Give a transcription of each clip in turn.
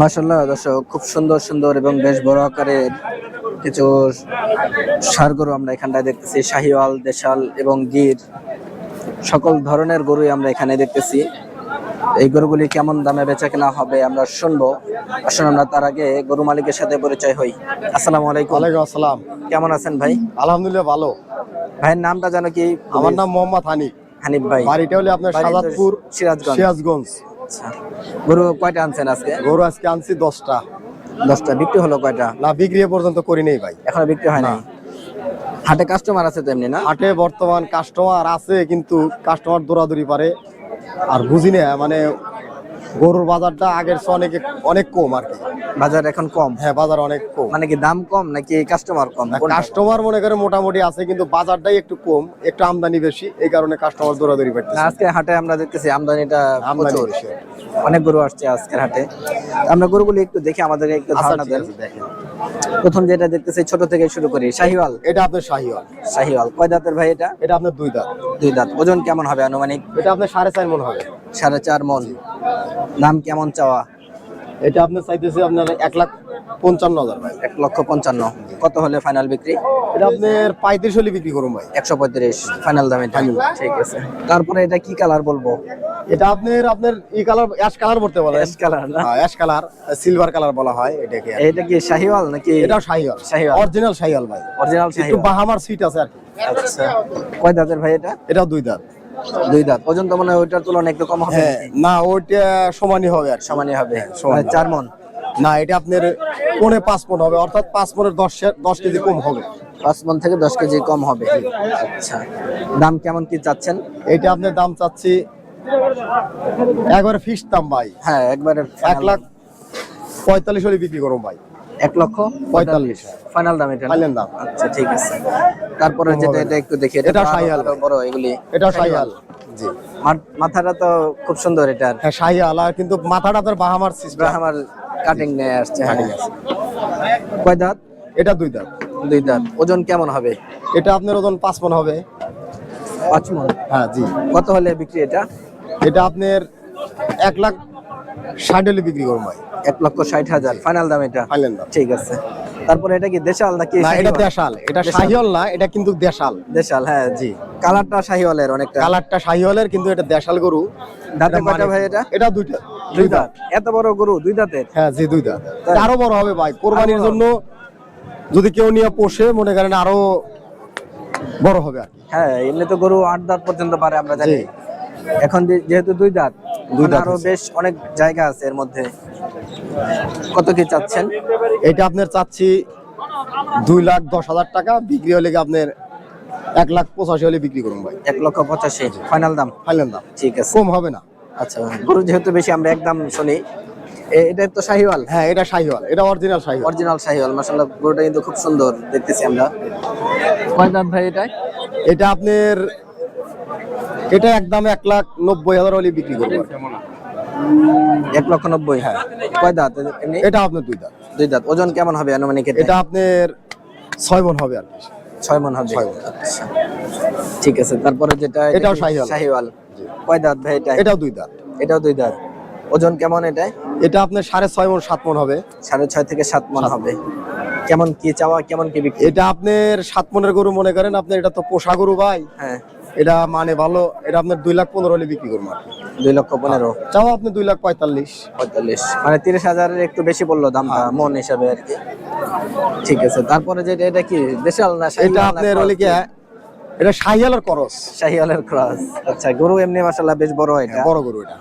মাশাল্লাহ দর্শক খুব সুন্দর সুন্দর এবং বেশ বড় আকারের কিছু সার গরু আমরা এখানটায় দেখতেছি। শাহিওয়াল দেশাল এবং গির সকল ধরনের গরুই আমরা এখানে দেখতেছি। এই গরুগুলি কেমন দামে বেচা কেনা হবে আমরা শুনব। আসুন আমরা তার আগে গরু মালিকের সাথে পরিচয় হই। আসসালামু আলাইকুম। ওয়ালাইকুম আসসালাম। কেমন আছেন ভাই? আলহামদুলিল্লাহ ভালো। ভাইয়ের নামটা জানো কি আমার নাম মোহাম্মদ হানিফ। হানিফ ভাই। বাড়িটা হলে আপনার সাজাদপুর সিরাজগঞ্জ। সিরাজগঞ্জ। আচ্ছা। গরু কয়টা আনছেন আজকে? গরু আজকে আনছি দশটা। দশটা। বিক্রি হলো কয়টা? না বিক্রি পর্যন্ত করি নেই ভাই। এখনও বিক্রি হয় নাই? হাটে কাস্টমার আছে তেমনি না? হাটে বর্তমান কাস্টমার আছে কিন্তু কাস্টমার দৌড়াদৌড়ি পারে। আর বুঝি না মানে গরুর বাজারটা আগের অনেক অনেক কম আর কি। বাজার এখন কম? হ্যাঁ বাজার অনেক কম। মানে কি দাম কম নাকি কাস্টমার কম? কাস্টমার মনে করে মোটামুটি আছে কিন্তু বাজারটাই একটু কম একটু আমদানি বেশি এই কারণে কাস্টমার দৌড়াদৌড়ি পাইতেছে আজকে হাটে আমরা দেখতেছি আমদানিটা আমদানি অনেক গরু আসছে আজকের হাটে। আমরা গরুগুলি একটু দেখি আমাদের একটু আচ্ছা ধারণা দেন। প্রথম যেটা দেখতেছি ছোট থেকে শুরু করি। শাহিওয়াল? এটা আপনার শাহিওয়াল। শাহিওয়াল। কয় দাঁতের ভাই এটা? এটা আপনার দুই দাঁত। দুই দাঁত। ওজন কেমন হবে আনুমানিক? এটা আপনার সাড়ে চার মন হবে। সাড়ে চার মন। দাম কেমন চাওয়া? এটা আপনার চাইতেছে আপনার এক লাখ পঞ্চান্ন হাজার ভাই। এক লক্ষ পঞ্চান্ন। কত হলে ফাইনাল বিক্রি? এটা আপনার পঁয়ত্রিশ হলে বিক্রি করুন ভাই। একশো পঁয়ত্রিশ ফাইনাল দাম এটা ঠিক আছে। তারপরে এটা কি কালার বলব? এটা আপনার আপনার ই কালার অ্যাশ কালার বলতে বলে। অ্যাশ কালার না? অ্যাশ কালার সিলভার কালার বলা হয় এটাকে। এটা কি শাহিওয়াল নাকি? এটা শাহিওয়াল। শাহিওয়াল। অরিজিনাল শাহিওয়াল ভাই। অরিজিনাল শাহিওয়াল। একটু বাহামার সিট আছে আর কি। আচ্ছা। কয় দাঁতের ভাই এটা? এটাও দুই দাঁত। দুই দাঁত। ওজন তো মনে হয় ওইটার তুলনায় একটু কম হবে। হ্যাঁ না ওইটা সমানই হবে আর কি। সমানই হবে। মানে চার মন। না এটা আপনার পনে পাঁচ মন হবে। অর্থাৎ পাঁচ মনের দশ দশ কেজি কম হবে। পাঁচ মন থেকে দশ কেজি কম হবে। আচ্ছা। দাম কেমন কি চাচ্ছেন? এটা আপনার দাম চাচ্ছি একবারে ফিক্সড দাম ভাই। হ্যাঁ একবারে এক লাখ পঁয়তাল্লিশ হলে বিক্রি করুন ভাই। এক লক্ষ পঁয়তাল্লিশ। ফাইনাল দাম এটা ফাইনাল দাম। আচ্ছা ঠিক আছে। তারপরে যেটা এটা একটু দেখি এটা আরও বড় এগুলি। এটা শাহিয়াল। জি। মাথাটা তো খুব সুন্দর এটার হ্যাঁ শাহিয়াল আর কিন্তু মাথাটা আপনার বাহামার সিস্টেম আমার কাটিং নিয়ে আসছে হ্যাঁ। Cutting আছে। কয় দাঁত? এটা দুই দাম দুই দাঁত। ওজন কেমন হবে? এটা আপনার ওজন পাঁচ মন হবে। পাঁচ মন? হ্যাঁ জি। কত হলে বিক্রি এটা? এটা আপনার এক লাখ ষাট হলে বিক্রি ভাই। এক লক্ষ ষাট হাজার। ফাইনাল দাম এটা? ফাইনাল দাম। ঠিক আছে। তারপরে এটা কি দেশাল নাকি না এটা দেশাল। এটা দেশাল। শাহিওয়াল না এটা কিন্তু দেশাল। দেশাল হ্যাঁ জি। কালারটা শাহিওয়ালের অনেকটা। কালারটা শাহিওয়ালের কিন্তু এটা দেশাল গরু। দাঁতে কয়টা ভাই এটা? এটা দুইটা। দুই দাঁত। এত বড় গরু দুই দাঁতের হ্যাঁ জি দুই দাঁত। আরও বড় হবে ভাই। কোরবানির জন্য যদি কেউ নিয়ে পোষে মনে করেন আরও বড় হবে আর কি। হ্যাঁ এমনি তো গরু আট দাঁত পর্যন্ত পারে আমরা জানি। এখন যেহেতু দুই দাঁত আরও বেশ অনেক জায়গা আছে এর মধ্যে। কত কি চাচ্ছেন? এটা আপনার চাচ্ছি দুই লাখ দশ হাজার টাকা বিক্রি হলে আপনার এক লাখ পঁচাশি হলে বিক্রি করুন ভাই। এক লক্ষ পঁচাশি ফাইনাল দাম? ফাইনাল দাম। ঠিক আছে। কম হবে না। আচ্ছা গরু যেহেতু বেশি আমরা একদম শুনি। এটা তো শাহিওয়াল? হ্যাঁ এটা শাহিওয়াল। এটা অরিজিনাল শাহিওয়াল। অরিজিনাল শাহিওয়াল মাশাআল্লাহ গরুটা কিন্তু খুব সুন্দর দেখতেছি আমরা। কয় দাঁত ভাই এটা এটা আপনার এটা একদম এক লাখ নব্বই হাজার হলে বিক্রি করব। এক লক্ষ নব্বই হ্যাঁ। কয় দাঁত এটা আপনার দুই দাঁত। দুই দাঁত। ওজন কেমন হবে আনুমানিক এটা আপনার ছয় মন হবে আর ছয় মন হবে। ছয়। আচ্ছা। ঠিক আছে তারপরে যেটা এটাও? শাহিওয়াল। শাহিওয়াল। কয় দাঁত ভাই এটা? এটাও দুই দাঁত। এটাও দুই দাঁত। ওজন কেমন এটা? এটা আপনার সাড়ে ছয় মন সাত মন হবে। সাড়ে ছয় থেকে সাত মন হবে। কেমন কি চাওয়া কেমন কি বিক্রি? এটা আপনার সাত মনের গরু মনে করেন আপনার এটা তো পোষা গরু ভাই। হ্যাঁ। এটা মানে ভালো এটা আপনার দুই লাখ পনেরো হলে বিক্রি করব দুই লক্ষ পনেরো। চাও আপনি দুই লাখ পঁয়তাল্লিশ। পঁয়তাল্লিশ। মানে তিরিশ হাজারের একটু বেশি পড়ল দামটা হ্যাঁ। মন হিসাবে আর কি। ঠিক আছে তারপরে যেটা এটা কি দেশাল না এটা আপনার হলে কি এটা শাহিয়ালের করস শাহিওয়ালের ক্রস আচ্ছা গরু এমনি মাশাআল্লাহ বেশ বড় এটা। বড় গরু এটা।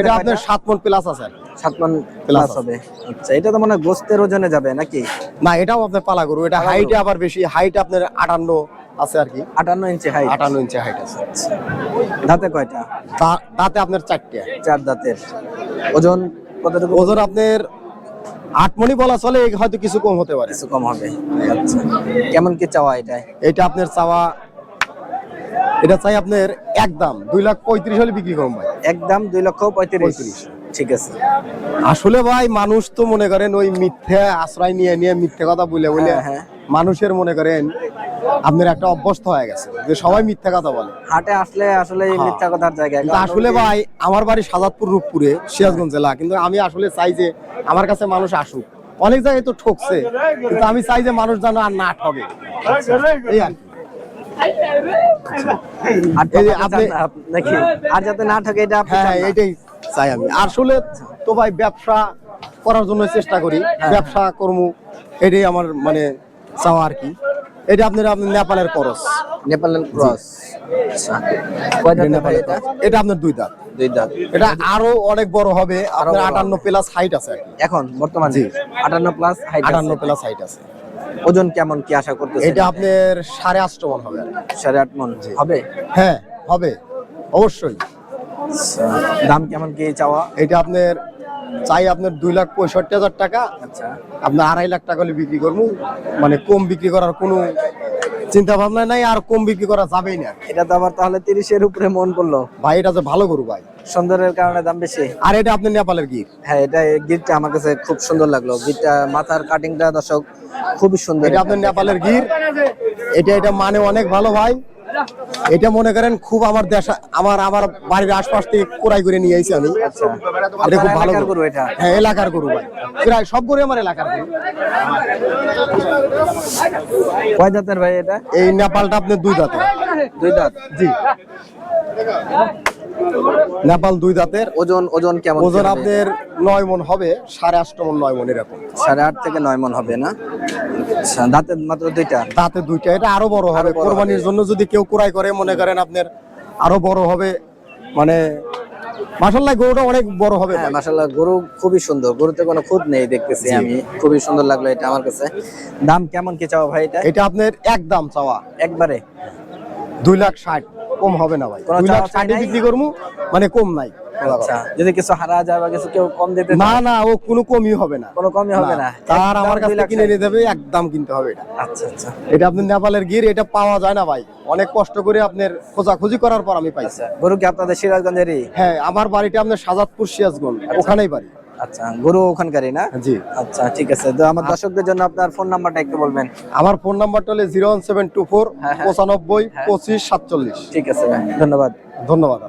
এটা আপনার? সাত মন প্লাস আছে। সাত মন প্লাস হবে। আচ্ছা এটা তো মানে গোস্তের ওজনে যাবে নাকি? না এটাও আপনার পালা গরু। এটা হাইটে আবার বেশি হাইট আপনার আটান্ন আছে আর কি। আটান্ন ইঞ্চি হাইট আটান্ন ইঞ্চি হাইট আছে। দাঁতে কয়টা? তা- তাতে আপনার চারটে। চার দাঁতের। ওজন কতটুকু? ওজন আপনার আট মনি বলা চলে হয়তো কিছু কম হতে পারে। কিছু কম হবে। আচ্ছা। কেমন কি চাওয়া এটা? এটা আপনার চাওয়া এটা চাই আপনার একদম দুই লাখ পঁয়ত্রিশ হলে বিক্রি করুন ভাই। একদম দুই লক্ষ পঁয়ত্রিশ। পঁয়ত্রিশ। ঠিক আছে। আসলে ভাই মানুষ তো মনে করেন ওই মিথ্যে আশ্রয় নিয়ে নিয়ে মিথ্যে কথা বলে বলে হ্যাঁ, হ্যাঁ। মানুষের মনে করেন আপনার একটা অভ্যস্ত হয়ে গেছে যে সবাই মিথ্যা কথা বলে। হাটে আসলে আসলে হ্যাঁ। মিথ্যা কথার কারণ আসলে ভাই আমার বাড়ি সাজাদপুর রূপপুরে সিরাজগঞ্জ জেলা। কিন্তু আমি আসলে চাই যে আমার কাছে মানুষ আসুক। অনেক জায়গায় তো ঠকছে কিন্তু আমি চাই যে মানুষ যেন আর না ঠকে। এই আর যাতে না থাকে এটা হ্যাঁ হ্যাঁ এটাই চাই আমি। আসলে তো ভাই ব্যবসা করার জন্য চেষ্টা করি। হ্যাঁ। ব্যবসা কর্ম এটাই আমার মানে চাওয়া আর কি। এটা আপনার নেপালের করস নেপালের ক্রস। আচ্ছা। নেপালের এটা? এটা আপনার দুই দাঁত। দুই দাঁত। এটা আরও অনেক বড় হবে। আপনার আটান্ন প্লাস হাইট আছে। এখন বর্তমানে? জি। আটান্ন প্লাস হাইট আটান্ন প্লাস হাইট আছে। ওজন কেমন কি আশা করতেছেন? এটা আপনার সাড়ে আটশো মন হবে। সাড়ে আট মন। হবে? হ্যাঁ হবে। অবশ্যই। আচ্ছা, দাম কেমন কি চাওয়া? এটা আপনার চাই আপনার দুই লাখ পঁয়ষট্টি হাজার টাকা। আচ্ছা। আপনার আড়াই লাখ টাকা হলে বিক্রি করব। মানে কম বিক্রি করার কোনো চিন্তা ভাবনা নাই আর কম বিক্রি করা যাবেই না। এটা তো আবার তাহলে তিরিশের উপরে মন করল ভাই এটা যে ভালো গরু ভাই। সুন্দরের কারণে দাম বেশি। আর এটা আপনার নেপালের গির। হ্যাঁ এটা গিটটা আমার কাছে খুব সুন্দর লাগল। গিটটা মাথার কাটিংটা দর্শক খুবই সুন্দর। এটা আপনার নেপালের গির। এটা এটা মানে অনেক ভালো ভাই। এটা মনে করেন খুব আমার দেশ আমার আমার বাড়ির আশপাশ থেকে কোরাই করে নিয়ে আইছি আমি। আচ্ছা। এটা খুব ভালো গরু। গরু এটা? হ্যাঁ এলাকার গরু ভাই। প্রায় সব গরু আমার এলাকার গরু। কয় দাঁতের ভাই এটা? এই নেপালটা আপনার দুই দাঁত দুই দাঁত? জি। নেপাল দুই দাঁতের। ওজন ওজন কেমন ওজন? আপনার নয় মন হবে সাড়ে আটশো মন নয় মন এরকম। সাড়ে আট থেকে নয় মন হবে না? আচ্ছা দাঁতের মাত্র দুইটা? দাঁতে দুইটা এটা আরও বড় হবে। কোরবানির জন্য যদি কেউ কুড়াই করে মনে করেন আপনার আরও বড় হবে মানে মাসাল্লাহ গরুটা অনেক বড় হবে হ্যাঁ। মাশাল্লাহ গরু খুবই সুন্দর। গরুতে কোনো খুদ নেই দেখতেছি আমি। খুবই সুন্দর লাগল এটা আমার কাছে। দাম কেমন কি চাওয়া ভাই এটা? এটা আপনার একদম চাওয়া। একবারে? দুই লাখ ষাট। কম হবে না ভাই। ষাটে বিক্রি করব মানে কম নাই। আচ্ছা যদি কিছু হারা যায় বা কিছু কেউ কম দিতে না না ও কোনো কমই হবে না। কোনো কমই হবে না তার একদম আমার কাছে কিনে। নিয়ে দেবে একদম কিনতে হবে এটা। আচ্ছা আচ্ছা। এটা আপনার নেপালের গির এটা পাওয়া যায় না ভাই। অনেক কষ্ট করে আপনার খোঁজাখুঁজি করার পর আমি পাইছি। আচ্ছা গরু কি আপনাদের সিরাজগঞ্জেরই? হ্যাঁ আমার বাড়িটা আপনার সাজাদপুর সিয়াজগঞ্জ ওখানেই বাড়ি। আচ্ছা গরু ওখানকারই না? জি। আচ্ছা ঠিক আছে। তো আমার দর্শকদের জন্য আপনার ফোন নাম্বারটা একটু বলবেন। আমার ফোন নাম্বারটা হলো zero one seven two four হ্যাঁ, হ্যাঁ। পঁচানব্বই পঁচিশ সাতচল্লিশ। ঠিক আছে ধন্যবাদ। ধন্যবাদ।